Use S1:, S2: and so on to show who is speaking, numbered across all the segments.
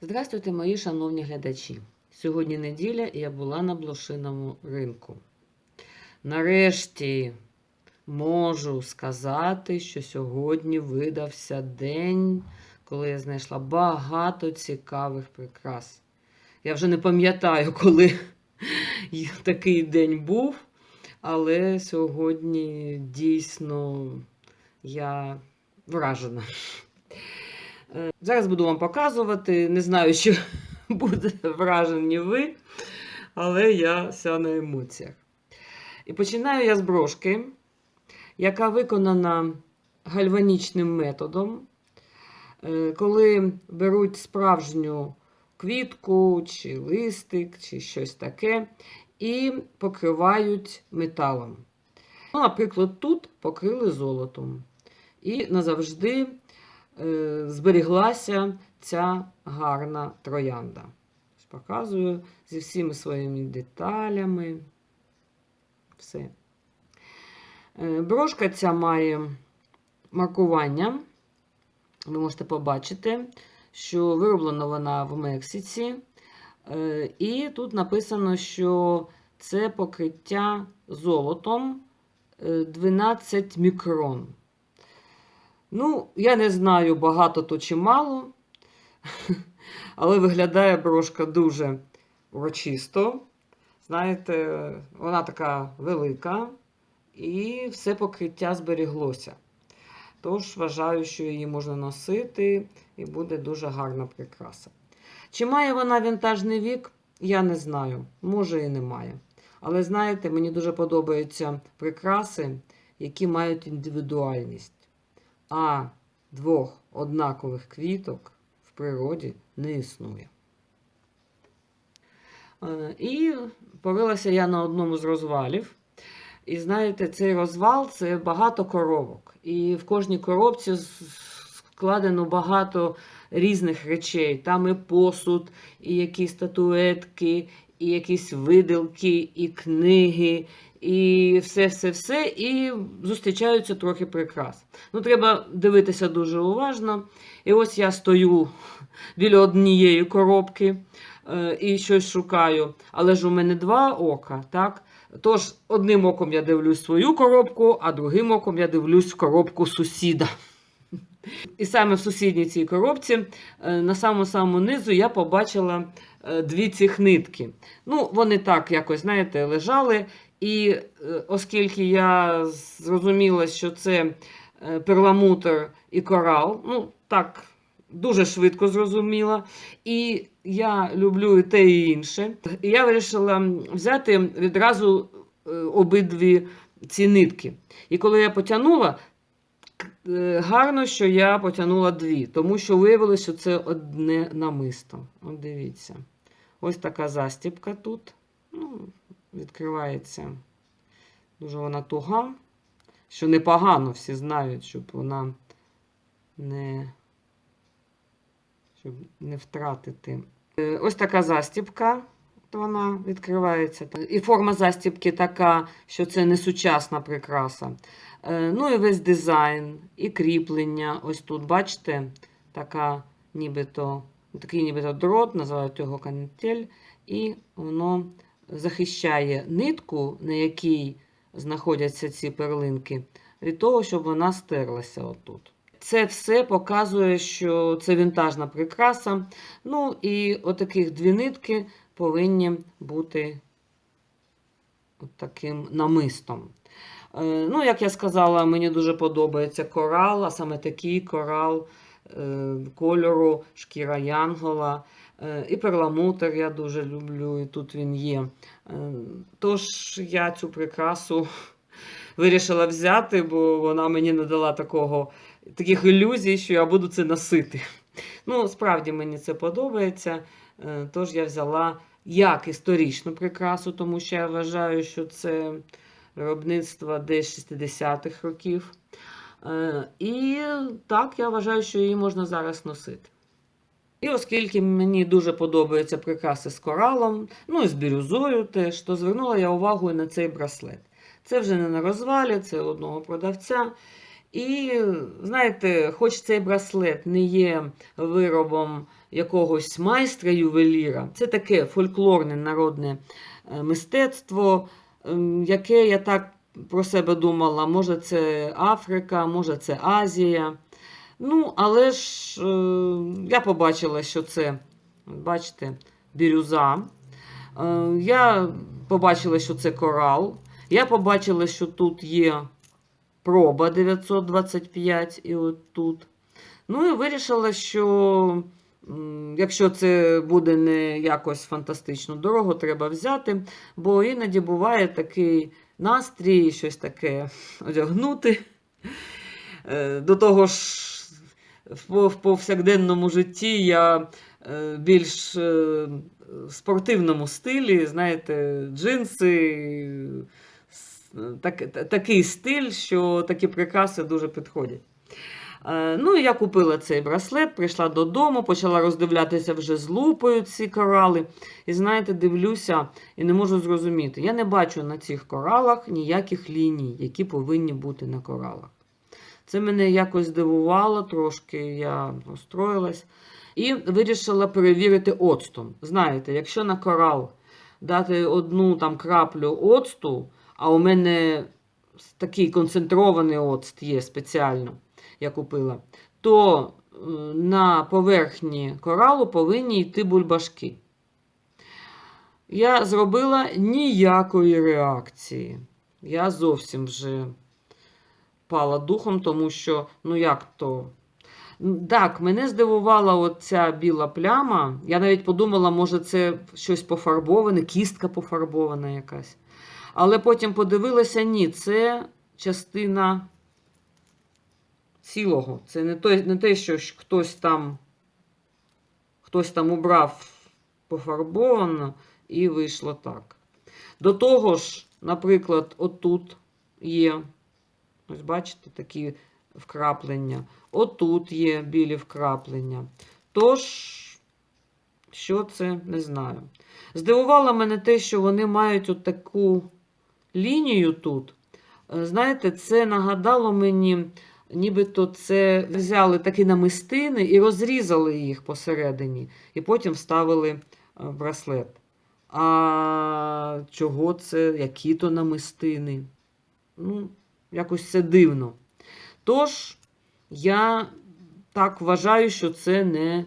S1: Здравствуйте, мої шановні глядачі. Сьогодні неділя і я була на блошиному ринку. Нарешті можу сказати, що сьогодні видався день, коли я знайшла багато цікавих прикрас. Я вже не пам'ятаю, коли такий день був, але сьогодні дійсно я вражена. Е, Зараз буду вам показувати. Не знаю, чи будете вражені ви, але я вся на емоціях. І починаю я з брошки, яка виконана гальванічним методом. Е, Коли беруть справжню квітку, чи листик, чи щось таке, і покривають металом. Ну, Наприклад, тут покрили золотом. І назавжди зберіглася ця гарна троянда. Показую зі всіми своїми деталями. Все. Е, Брошка ця має маркування. Ви можете побачити, що вироблена вона в Мексиці. Е, І тут написано, що це покриття золотом е, 12 мікрон. Ну, я не знаю, багато то чи мало, але виглядає брошка дуже урочисто. Знаєте, вона така велика, і все покриття зберіглося. Тож вважаю, що її можна носити і буде дуже гарна прикраса. Чи має вона вінтажний вік, я не знаю. Може і немає. Але знаєте, мені дуже подобаються прикраси, які мають індивідуальність. А двох однакових квіток в природі не існує. Е, І порилася я на одному з розвалів. І знаєте, цей розвал це багато коробок. І в кожній коробці складено багато різних речей. Там і посуд, і якісь статуетки, і якісь виделки, і книги, і все-все-все. І зустрічаються трохи прикрас. Ну, треба дивитися дуже уважно. І ось я стою біля однієї коробки е, і щось шукаю. Але ж у мене два ока, так? Тож одним оком я дивлюсь свою коробку, а другим оком я дивлюсь коробку сусіда. І саме в сусідній цій коробці, е, на самому-самому низу, я побачила дві цих нитки. Ну, вони так якось, знаєте, лежали. І е, оскільки я зрозуміла, що це е, перламутр і корал, ну, так, дуже швидко зрозуміла. І я люблю і те, і інше. І я вирішила взяти відразу е, обидві ці нитки. І коли я потягнула, е, гарно, що я потягнула дві, тому що виявилося, що це одне намисто. От дивіться. Ось така застібка тут. Ну, відкривається. Дуже вона туга, що непогано всі знають, щоб вона не, щоб не втратити. Е, Ось така застібка. Вона відкривається. І форма застібки така, що це не сучасна прикраса. Е, Ну і весь дизайн, і кріплення. Ось тут, бачите, така нібито, такий нібито дрот, називають його канітель, і воно захищає нитку, на якій знаходяться ці перлинки, від того, щоб вона стерлася отут. Це все показує, що це вінтажна прикраса. Ну і отаких дві нитки повинні бути от таким намистом. Е, Ну, як я сказала, мені дуже подобається корал, а саме такий корал кольору шкіра янгола. Е, І перламутр я дуже люблю, і тут він є. Е, Тож я цю прикрасу вирішила взяти, бо вона мені надала такого, таких ілюзій, що я буду це носити. Ну, справді мені це подобається. Е, Тож я взяла як історичну прикрасу, тому що я вважаю, що це виробництво десь 60-х років. Е, І так, я вважаю, що її можна зараз носити. І оскільки мені дуже подобаються прикраси з коралом, ну і з бірюзою теж, то звернула я увагу і на цей браслет. Це вже не на розвалі, це одного продавця. І знаєте, хоч цей браслет не є виробом якогось майстра ювеліра, це таке фольклорне народне е, мистецтво, ем, яке я так про себе думала, може це Африка, може це Азія. Ну, але ж е, я побачила, що це, бачите, бірюза. Е, я побачила, що це корал. Я побачила, що тут є проба 925 і от тут. Ну і вирішила, що якщо це буде не якось фантастично дорого, треба взяти, бо іноді буває такий настрій, щось таке одягнути. Е, До того ж, в повсякденному житті я е, більш е, в спортивному стилі, знаєте, джинси, так, такий стиль, що такі прикраси дуже підходять. Е, Ну, я купила цей браслет, прийшла додому, почала роздивлятися вже з лупою ці корали. І знаєте, дивлюся і не можу зрозуміти. Я не бачу на цих коралах ніяких ліній, які повинні бути на коралах. Це мене якось здивувало трошки, я розстроїлась. І вирішила перевірити оцтом. Знаєте, якщо на корал дати одну там краплю оцту, а у мене такий концентрований оцт є спеціально, я купила, то е, на поверхні коралу повинні йти бульбашки. Я зробила ніякої реакції. Я зовсім вже пала духом, тому що, ну як то. Так, мене здивувала оця біла пляма. Я навіть подумала, може, це щось пофарбоване, кістка пофарбована якась. Але потім подивилася, ні, це частина цілого. Це не, той, не те, що хтось там, хтось там убрав пофарбовано і вийшло так. До того ж, наприклад, отут є, ось бачите, такі вкраплення. Отут є білі вкраплення. Тож, що це, не знаю. Здивувало мене те, що вони мають от таку лінію тут. Е, Знаєте, це нагадало мені, нібито це взяли такі намистини і розрізали їх посередині, і потім вставили е, браслет. А чого це? Які то намистини? Ну, якось це дивно. Тож, я так вважаю, що це не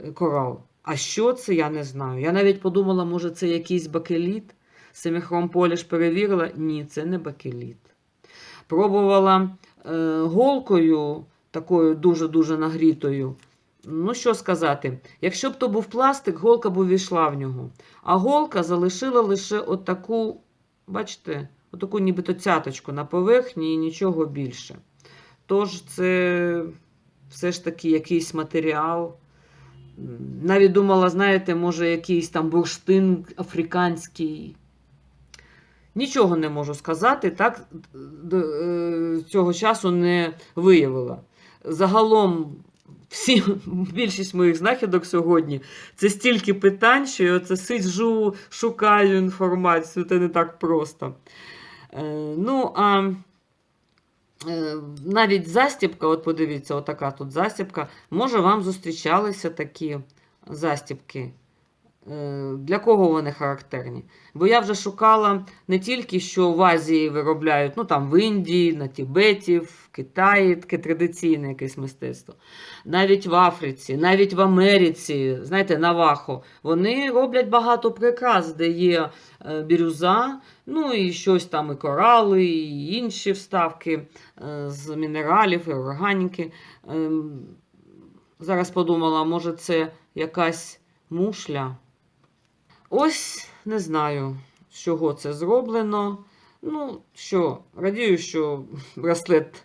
S1: е, корал. А що це, я не знаю. Я навіть подумала, може, це якийсь бакеліт. Семіхром Поліш перевірила. Ні, це не бакеліт. Пробувала голкою, такою дуже-дуже нагрітою. Ну, що сказати, якщо б то був пластик, голка б увійшла в нього. А голка залишила лише отаку, бачите, отаку нібито цяточку на поверхні і нічого більше. Тож це все ж таки якийсь матеріал. Навіть думала, знаєте, може, якийсь там бурштин африканський. Нічого не можу сказати, так е, цього часу не виявила. Загалом, всі, більшість моїх знахідок сьогодні це стільки питань, що я оце сиджу, шукаю інформацію, це не так просто. Е, ну, а е, навіть застібка, от подивіться, отака тут застібка, може вам зустрічалися такі застібки. Е, Для кого вони характерні? Бо я вже шукала не тільки, що в Азії виробляють, ну там в Індії, на Тібеті, в Китаї, таке традиційне якесь мистецтво. Навіть в Африці, навіть в Америці, знаєте, Навахо, вони роблять багато прикрас, де є е, бірюза, ну і щось там, і корали, і інші вставки е, з мінералів і органіки. Ем, Зараз подумала, може, це якась мушля. Ось не знаю, з чого це зроблено. Ну, що, радію, що браслет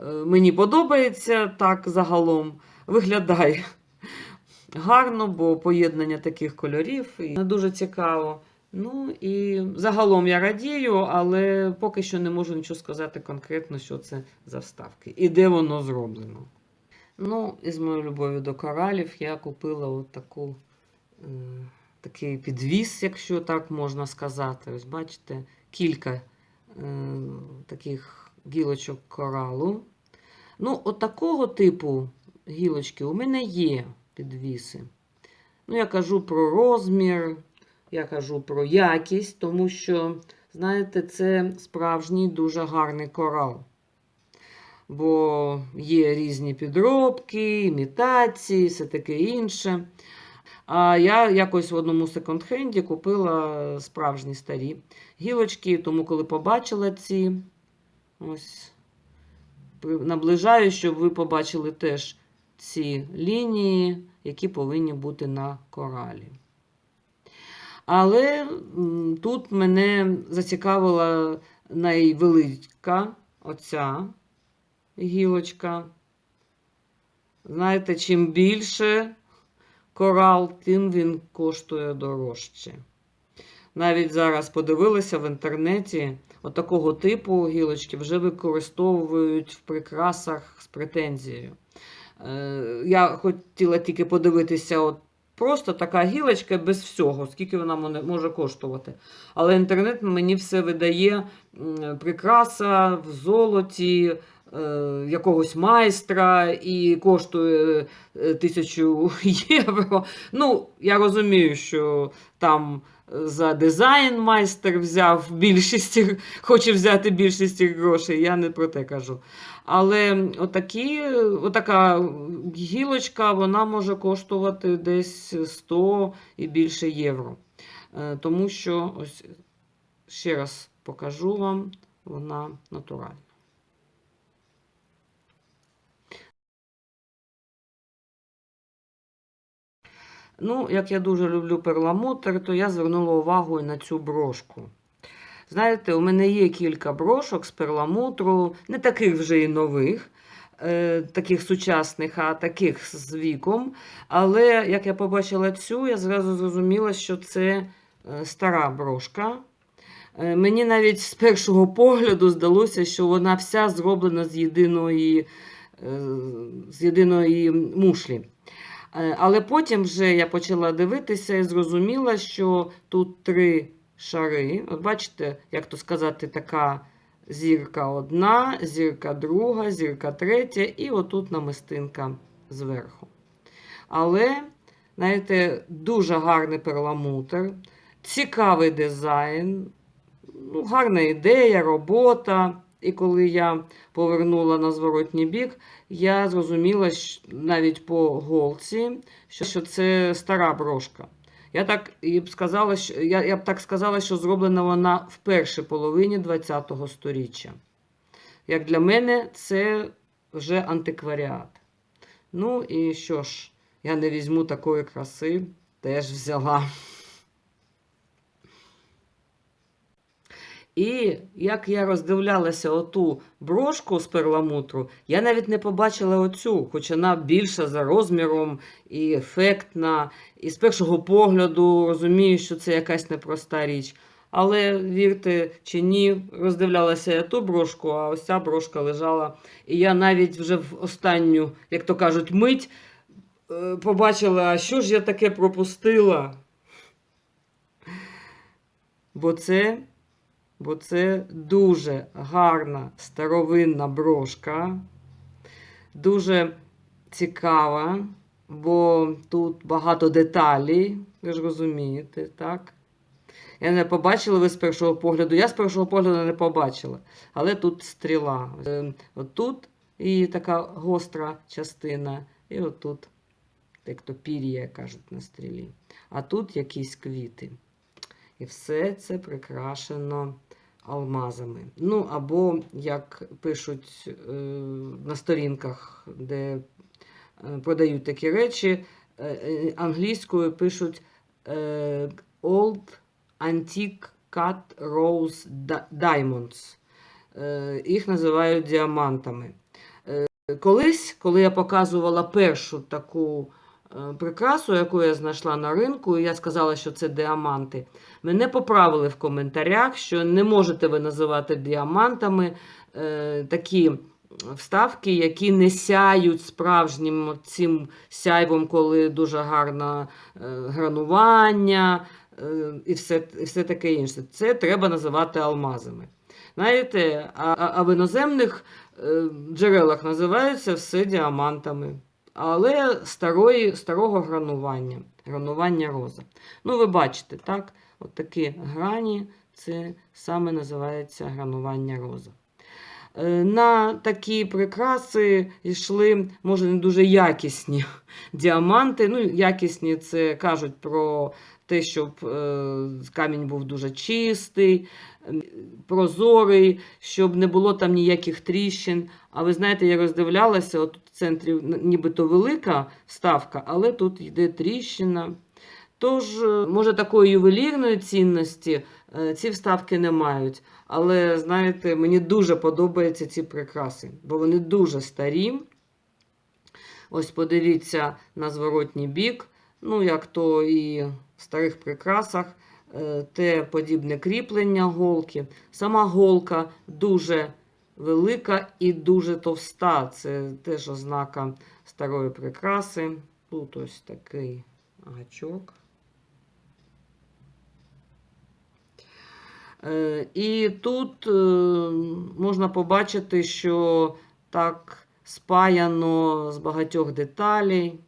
S1: е, мені подобається так загалом. Виглядає гарно, бо поєднання таких кольорів і не дуже цікаво. Ну і загалом я радію, але поки що не можу нічого сказати конкретно, що це за вставки і де воно зроблено. Ну, із моєю любов'ю до коралів я купила от таку, е, такий підвіс, якщо так можна сказати. Ось бачите, кілька е, таких гілочок коралу. Ну, от такого типу гілочки у мене є підвіси. Ну, я кажу про розмір, я кажу про якість, тому що, знаєте, це справжній дуже гарний корал. Бо є різні підробки, імітації, все таке інше. А я якось в одному секонд-хенді купила справжні старі гілочки, тому коли побачила ці, ось наближаю, щоб ви побачили теж ці лінії, які повинні бути на коралі. Але тут мене зацікавила найвелика оця гілочка. Знаєте, чим більше корал, тим він коштує дорожче. Навіть зараз подивилися в інтернеті, от такого типу гілочки вже використовують в прикрасах з претензією. Е, Я хотіла тільки подивитися, от просто така гілочка без всього, скільки вона може коштувати. Але інтернет мені все видає прикраса в золоті. Е, Якогось майстра і коштує е, тисячу євро. Ну, я розумію, що там е, за дизайн майстер взяв більшість, хоче взяти більшість грошей, я не про те кажу. Але отакі, отака гілочка вона може коштувати десь 100 і більше євро. Тому що, ось ще раз покажу вам, вона натуральна. Ну, як я дуже люблю перламутр, то я звернула увагу і на цю брошку. Знаєте, у мене є кілька брошок з перламутру, не таких вже і нових, е, таких сучасних, а таких з віком. Але як я побачила цю, я зразу зрозуміла, що це е, стара брошка. Е, Мені навіть з першого погляду здалося, що вона вся зроблена з єдиної, з єдиної мушлі. Е, Але потім вже я почала дивитися і зрозуміла, що тут три шари. От бачите, як то сказати, така зірка одна, зірка друга, зірка третя, і отут намистинка зверху. Але, знаєте, дуже гарний перламутр, цікавий дизайн, ну, гарна ідея, робота. І коли я повернула на зворотній бік, я зрозуміла навіть по голці, що це стара брошка. Я так і б сказала, що я, я б так сказала, що зроблена вона в першій половині ХХ століття. Як для мене, це вже антикваріат. Ну і що ж, я не візьму такої краси, теж взяла. І як я роздивлялася оту брошку з перламутру, я навіть не побачила оцю, хоч вона більша за розміром і ефектна. І з першого погляду розумію, що це якась непроста річ. Але вірте чи ні, роздивлялася я ту брошку, а ось ця брошка лежала. І я навіть вже в останню, як то кажуть, мить е, побачила, а що ж я таке пропустила. Бо це бо це дуже гарна старовинна брошка, дуже цікава, бо тут багато деталей, ви ж розумієте, так? Я не побачила ви з першого погляду. Я з першого погляду не побачила. Але тут стріла. Е, Отут і така гостра частина, і отут, як то пір'я кажуть на стрілі. А тут якісь квіти. І все це прикрашено алмазами. Ну, або, як пишуть е, на сторінках, де е, продають такі речі, е, англійською пишуть Old Antique Cut Rose Diamonds. Їх називають діамантами. Колись, коли я показувала першу таку прикрасу, яку я знайшла на ринку, і я сказала, що це діаманти. Мене поправили в коментарях, що не можете ви називати діамантами е, такі вставки, які не сяють справжнім цим сяйвом, коли дуже гарне е, гранування е, і все, і все таке інше. Це треба називати алмазами. Знаєте, а, а- в іноземних е, джерелах називаються все діамантами. Але старої, старого гранування, гранування роза. Ну, ви бачите, так? От такі грані, це саме називається гранування роза. Е, На такі прикраси йшли, може, не дуже якісні діаманти. Ну, якісні це кажуть про те, щоб е, камінь був дуже чистий, прозорий, щоб не було там ніяких тріщин. А ви знаєте, я роздивлялася, от в центрі нібито велика вставка, але тут йде тріщина. Тож, е, може, такої ювелірної цінності е, ці вставки не мають. Але, знаєте, мені дуже подобаються ці прикраси, бо вони дуже старі. Ось подивіться на зворотній бік. Ну, як то і в старих прикрасах, е, те подібне кріплення голки. Сама голка дуже велика і дуже товста. Це теж ознака старої прикраси. Тут ось такий гачок. Е, І тут е, можна побачити, що так спаяно з багатьох деталей.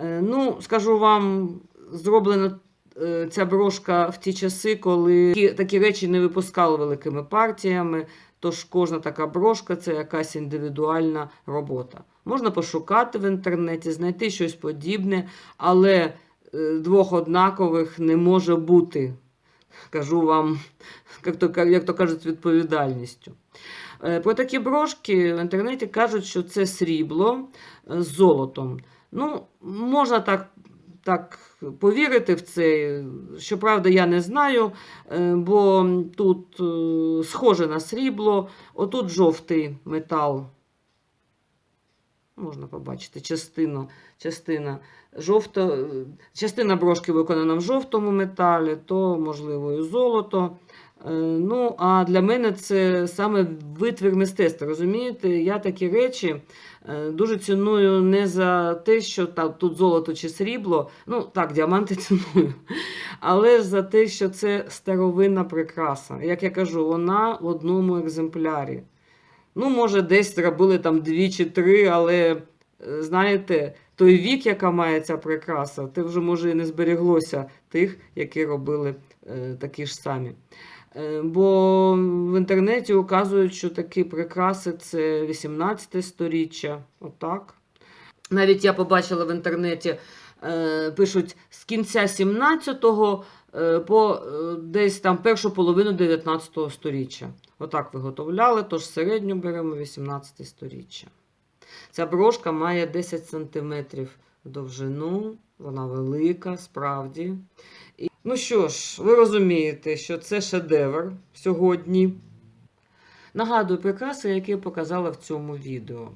S1: Е, Ну, скажу вам, зроблена е, ця брошка в ті часи, коли такі, такі речі не випускали великими партіями. Тож кожна така брошка це якась індивідуальна робота. Можна пошукати в інтернеті, знайти щось подібне, але е, двох однакових не може бути. Кажу вам, як то, кажуть, відповідальністю. Про такі брошки в інтернеті кажуть, що це срібло з золотом. Ну, можна так, так повірити в це. Щоправда, я не знаю, е, бо тут е, схоже на срібло, отут жовтий метал. Можна побачити частину, частина, жовто, частина брошки виконана в жовтому металі, то, можливо, і золото. Е, Ну, а для мене це саме витвір мистецтва. Розумієте, я такі речі е, дуже ціную не за те, що там, тут золото чи срібло. Ну, так, діаманти ціную. Але за те, що це старовинна прикраса. Як я кажу, вона в одному екземплярі. Ну, може, десь зробили там дві чи три, але е, знаєте, той вік, яка має ця прикраса, те вже може і не зберіглося тих, які робили е, такі ж самі. Е, Бо в інтернеті указують, що такі прикраси це 18 сторіччя. Отак. Навіть я побачила в інтернеті, е, пишуть з кінця 17-го е, по десь там першу половину 19 сторіччя. Отак виготовляли, тож середню беремо 18 сторіччя. Ця брошка має 10 см довжину, вона велика, справді. Ну що ж, ви розумієте, що це шедевр сьогодні. Нагадую прикраси, які я показала в цьому відео.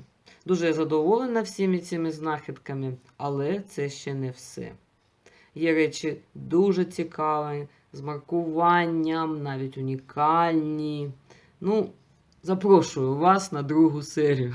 S1: Дуже задоволена всіми цими знахідками, але це ще не все. Є речі дуже цікаві, з маркуванням, навіть унікальні. Ну, запрошую вас на другу серію.